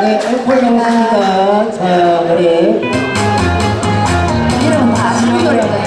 네, 앵콜 영상입니다. 자, 우리. 이름 다 소개를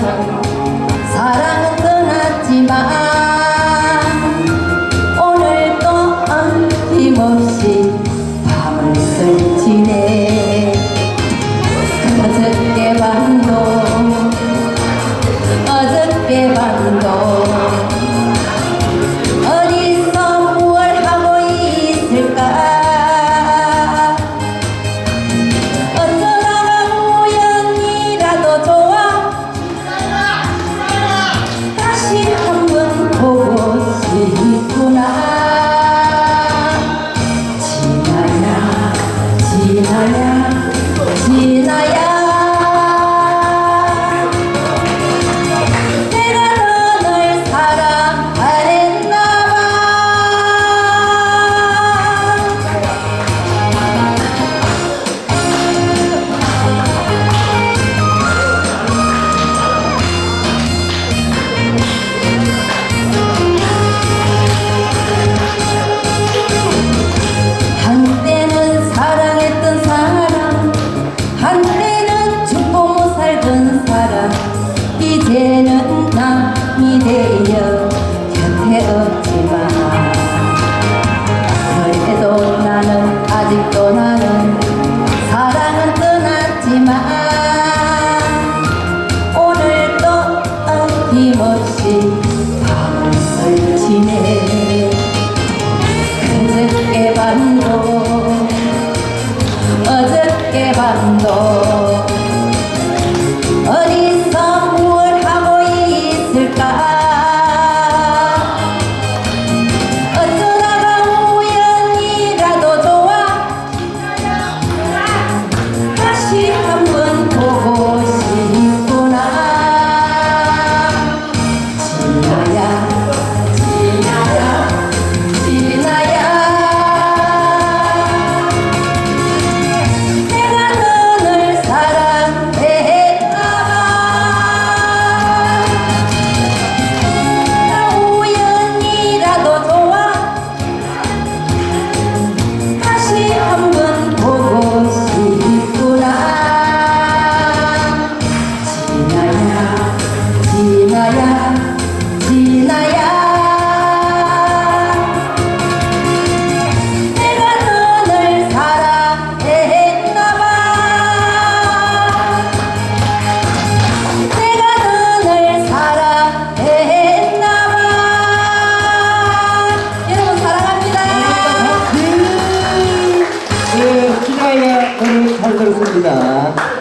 사랑 사랑은 떠났지만 你那样你那样。 사람도 어디서 무엇 하고 있을까? 감사합니다.